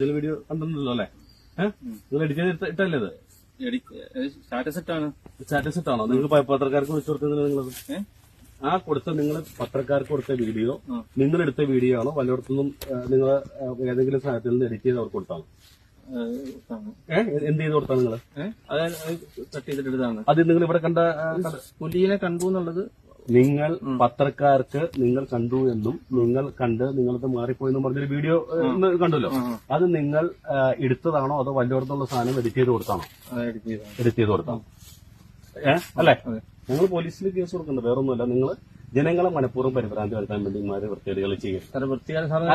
ഇതിൽ വീഡിയോ കണ്ടിട്ടുണ്ടല്ലോ അല്ലേ? നിങ്ങൾ എഡിറ്റ് ചെയ്ത് ഇട്ടല്ലേ ഇത്? സ്റ്റാറ്റസ് ഇട്ടാണ്. സ്റ്റാറ്റസ് ഇട്ടാണോ? നിങ്ങൾക്ക് പ- പത്രക്കാർക്ക് വിളിച്ചു കൊടുത്തത് നിങ്ങൾ ആ കൊടുത്ത നിങ്ങൾ പത്രക്കാർക്ക് കൊടുത്ത വീഡിയോ നിങ്ങൾ എടുത്ത വീഡിയോ ആണോ? വല്ലയിടത്തുനിന്നും നിങ്ങൾ ഏതെങ്കിലും സ്ഥലത്തിൽ നിന്ന് എഡിറ്റ് ചെയ്ത് അവർക്ക് കൊടുത്താണോ? എന്ത് ചെയ്ത് കൊടുത്താ നിങ്ങൾ അതായത് കട്ട് അത് നിങ്ങൾ ഇവിടെ കണ്ട- പുലിയെ കണ്ടു എന്നുള്ളത് നിങ്ങൾ പത്രക്കാർക്ക് നിങ്ങൾ കണ്ടു എന്നും നിങ്ങൾ കണ്ട് നിങ്ങളത് മാറിപ്പോയെന്നും പറഞ്ഞൊരു വീഡിയോ കണ്ടല്ലോ. അത് നിങ്ങൾ എടുത്തതാണോ അതോ വല്ലയിടത്തുള്ള സാധനം എഡിറ്റ് ചെയ്ത് കൊടുത്താണോ? എഡിറ്റ് ചെയ്ത് കൊടുത്താം ഏഹ് അല്ലേ? നിങ്ങൾ പോലീസിൽ കേസ് കൊടുക്കണ്ട വേറൊന്നുമല്ല. നിങ്ങൾ ജനങ്ങളെ മനഃപൂർവം പരിഭ്രാന്തി വരുത്താൻ വേണ്ടി ഇമാര് വൃത്തികേടുകൾ ചെയ്യും.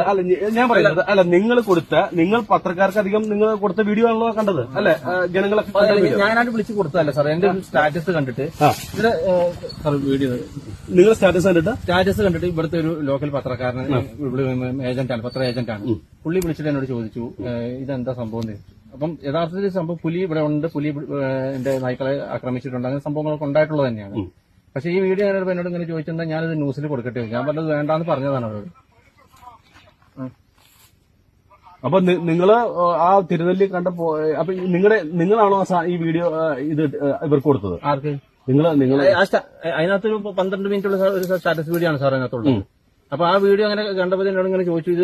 അല്ല ഞാൻ പറയുന്നത് അല്ല. നിങ്ങൾ കൊടുത്ത നിങ്ങൾ പത്രക്കാർക്ക് അധികം നിങ്ങൾ കൊടുത്ത വീഡിയോ ആണല്ലോ കണ്ടത്. അല്ലെ? ജനങ്ങളെ. ഞാനായിട്ട് വിളിച്ച് കൊടുത്തതല്ല സാർ എന്റെ സ്റ്റാറ്റസ് കണ്ടിട്ട് സാർ വീഡിയോ. നിങ്ങൾ സ്റ്റാറ്റസ് കണ്ടിട്ട്? സ്റ്റാറ്റസ് കണ്ടിട്ട് ഇവിടുത്തെ ഒരു ലോക്കൽ പത്രക്കാരൻ ഏജന്റാണ് പത്ര ഏജന്റാണ്. പുള്ളി വിളിച്ചിട്ട് എന്നോട് ചോദിച്ചു ഇതെന്താ സംഭവം ചോദിച്ചു. അപ്പം യഥാർത്ഥത്തിൽ സംഭവം പുലി ഇവിടെ ഉണ്ട് പുലി എന്റെ നായ്ക്കളെ ആക്രമിച്ചിട്ടുണ്ട്. അങ്ങനെ സംഭവങ്ങളൊക്കെ ഉണ്ടായിട്ടുള്ളത് തന്നെയാണ്. പക്ഷേ ഈ വീഡിയോ ഞാനോട് എന്നോട് ഇങ്ങനെ ചോദിച്ചെന്താ ഞാനിത് ന്യൂസിൽ കൊടുക്കട്ടെ. ഞാൻ പറഞ്ഞത് വേണ്ടാന്ന് പറഞ്ഞതാണ് അവരോട്. അപ്പൊ നിങ്ങൾ ആ തിരുനെല്ലി കണ്ടപ്പോ അപ്പൊ നിങ്ങളുടെ നിങ്ങളാണോ ഈ വീഡിയോ ഇത് ഇവർക്ക് കൊടുത്തത്? ആർക്ക്? നിങ്ങൾ നിങ്ങൾ അതിനകത്ത് പന്ത്രണ്ട് മിനിറ്റ് ഉള്ള ഒരു സ്റ്റാറ്റസ് വീഡിയോ ആണ് സാർ അതിനകത്തുള്ളത്. അപ്പൊ ആ വീഡിയോ അങ്ങനെ കണ്ടപ്പോൾ എന്നോട് ഇങ്ങനെ ചോദിച്ചു ഇത്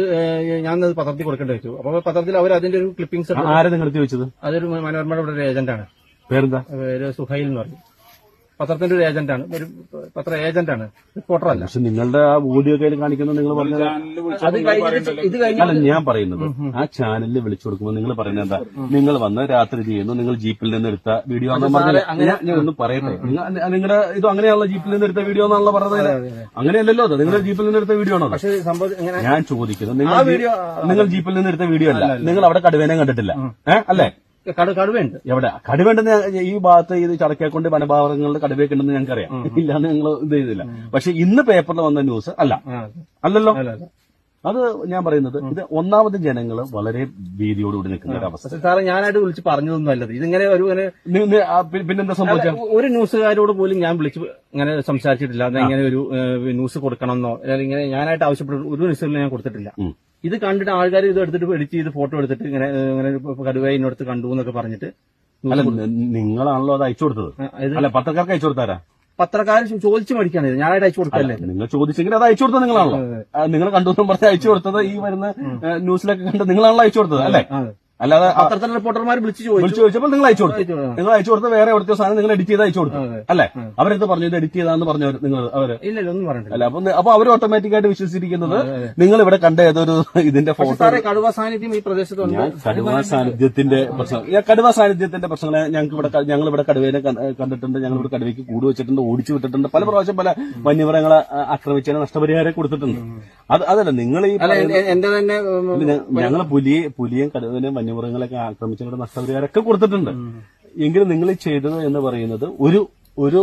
ഞാൻ അത് പത്രത്തിൽ കൊടുക്കേണ്ടി വെച്ചു. അപ്പൊ പത്രത്തിൽ അവർ അതിന്റെ ഒരു ക്ലിപ്പിംഗ്സ് ആരെ നിങ്ങൾ ചോദിച്ചത്? അതൊരു മനോരമയുടെ ഏജന്റാണ് പേരെന്താ? പേര് സുഹൈൽ എന്ന് പറയും. പത്രത്തിന്റെ ഒരു ഏജന്റാണ്. ഒരു പത്ര ഏജന്റാണ്. റിപ്പോർട്ടറല്ല. പക്ഷെ നിങ്ങളുടെ ആ വീഡിയോ കയ്യിൽ കാണിക്കുന്നത് നിങ്ങൾ പറഞ്ഞത് അത് കഴിഞ്ഞിട്ട് ഇത് കഴിഞ്ഞ അല്ല ഞാൻ പറയുന്നത് ആ ചാനലിൽ വിളിച്ചു കൊടുക്കുമ്പോൾ നിങ്ങൾ പറയുന്നത് എന്താ? നിങ്ങൾ വന്ന് രാത്രി ചെയ്യുന്നു നിങ്ങൾ ജീപ്പിൽ നിന്ന് എടുത്ത വീഡിയോ ആണെന്ന് പറഞ്ഞത് ഞാൻ ഞാൻ ഒന്ന് പറയട്ടെ. നിങ്ങൾ- നിങ്ങളുടെ ഇത് അങ്ങനെയാണല്ലോ ജീപ്പിൽ നിന്ന് എടുത്ത വീഡിയോ എന്നാണല്ലോ പറഞ്ഞത്? അങ്ങനെയല്ലല്ലോ അത്. നിങ്ങളുടെ ജീപ്പിൽ നിന്ന് എടുത്ത വീഡിയോ ആണോ പക്ഷെ സംഭവം ഇങ്ങനെ ഞാൻ ചോദിക്കുന്നത് നിങ്ങൾ ജീ- നിങ്ങൾ ജീപ്പിൽ നിന്ന് എടുത്ത വീഡിയോ അല്ല. നിങ്ങൾ അവിടെ കടുവേനെ കണ്ടിട്ടില്ല. ഏഹ് അല്ലേ? കടു കടുവയുണ്ട്. എവിടെ? കടുവേണ്ടെന്ന് ഈ ഭാഗത്ത് ഇത് ചടക്കേക്കൊണ്ട് വനഭാവങ്ങളുടെ കടുവയൊക്കെ ഉണ്ടെന്ന് ഞങ്ങൾക്കറിയാം. ഇല്ലാന്ന് ഞങ്ങൾ ഇത് ചെയ്തില്ല. പക്ഷെ ഇന്ന് പേപ്പറിൽ വന്ന ന്യൂസ് അല്ല. അല്ലല്ലോ? അല്ല, അല്ല. അത് ഞാൻ പറയുന്നത് ഇത് ഒന്നാമത് ജനങ്ങൾ വളരെ ഭീതിയോടുകൂടി നിൽക്കുന്ന ഒരു അവസ്ഥ സാറേ ഞാനായിട്ട് വിളിച്ച് പറഞ്ഞതൊന്നും അല്ലത്. ഇതിങ്ങനെ ഒരു പിന്നെന്താ സംഭവിച്ചത് ഒരു ന്യൂസുകാരോട് പോലും ഞാൻ വിളിച്ച് ഇങ്ങനെ സംസാരിച്ചിട്ടില്ല. അത് ഇങ്ങനെ ഒരു ന്യൂസ് കൊടുക്കണമെന്നോ അല്ലെങ്കിൽ ഇങ്ങനെ ഞാനായിട്ട് ആവശ്യപ്പെട്ട ഒരു ന്യൂസുകളും ഞാൻ കൊടുത്തിട്ടില്ല. ഇത് കണ്ടിട്ട് ആൾക്കാർ ഇത് എടുത്തിട്ട് എഡിറ്റ് ചെയ്ത് ഫോട്ടോ എടുത്തിട്ട് ഇങ്ങനെ ഇങ്ങനെ കടുവയെ ഇന്നടുത്ത് കണ്ടു എന്നൊക്കെ പറഞ്ഞിട്ട് അല്ല നിങ്ങളാണല്ലോ അത് അയച്ചു കൊടുത്തത്. അല്ല പത്രക്കാർക്ക് അയച്ചു കൊടുത്താരാ? പത്രക്കാർ ചോദിച്ചു മേടിക്കാണ് ഇത്. ഞാനായിട്ട് അയച്ചു കൊടുക്കല്ലേ നിങ്ങൾ ചോദിച്ചെങ്കിൽ അത് അയച്ചു കൊടുത്തത് നിങ്ങളാണല്ലോ. നിങ്ങൾ കണ്ടു പറഞ്ഞ് അയച്ചു കൊടുത്തത് ഈ വരുന്ന ന്യൂസിലൊക്കെ കണ്ട് നിങ്ങളാണല്ലോ അയച്ചു കൊടുത്തത് അല്ലേ. അല്ലാതെ പത്രത്തിലെ റിപ്പോർട്ടർമാർ വിളിച്ചു ചോദിച്ചു. വിളിച്ചു ചോദിച്ചപ്പോൾ നിങ്ങൾ അയച്ചു കൊടുത്തു. നിങ്ങൾ അയച്ചു കൊടുത്ത വേറെ എവിടുത്തെ സാധനം നിങ്ങൾ എഡിറ്റ് ചെയ്ത് അയച്ചു കൊടുത്തു അല്ലെ? അവരെടുത്ത് പറഞ്ഞു? ഇത് എഡിറ്റ് ചെയ്താന്ന് പറഞ്ഞു നിങ്ങൾ അവർ. ഇല്ല ഇല്ല ഒന്നും പറഞ്ഞില്ല അല്ല അപ്പൊ അപ്പൊ അവർ ഓട്ടോമാറ്റിക് ആയിട്ട് വിശ്വസിച്ചിരിക്കുന്നത് നിങ്ങൾ ഇവിടെ കണ്ട ഏതൊരു ഇതിന്റെ ഫോട്ടോ കടുവ സാന്നിധ്യം ഈ പ്രദേശത്തുണ്ട് ഞാൻ കടുവ സാന്നിധ്യത്തിന്റെ പ്രശ്നം കടുവ സാന്നിധ്യത്തിന്റെ പ്രശ്നങ്ങളെ ഞങ്ങൾക്ക് ഇവിടെ ഞങ്ങൾ ഇവിടെ കടുവേനെ കണ്ടിട്ടുണ്ട്. ഞങ്ങൾ ഇവിടെ കടുവയ്ക്ക് കൂട് വെച്ചിട്ടുണ്ട് ഓടിച്ചു വിട്ടിട്ടുണ്ട്. പല പ്രാവശ്യം പല വന്യമൃഗങ്ങളെ ആക്രമിച്ച ആക്രമിച്ചതിന് നഷ്ടപരിഹാരം കൊടുത്തിട്ടുണ്ട്. അത് അതല്ല നിങ്ങൾ ഈ എന്റെ തന്നെ ഞങ്ങൾ പുലിയെ പുലിയും കടുവനെയും വന്യമൃഗങ്ങളെയൊക്കെ ആക്രമിച്ചവരുടെ നഷ്ടപരിഹാരമൊക്കെ കൊടുത്തിട്ടുണ്ട്. എങ്കിലും നിങ്ങൾ ചെയ്തത് എന്ന് പറയുന്നത് ഒരു ഒരു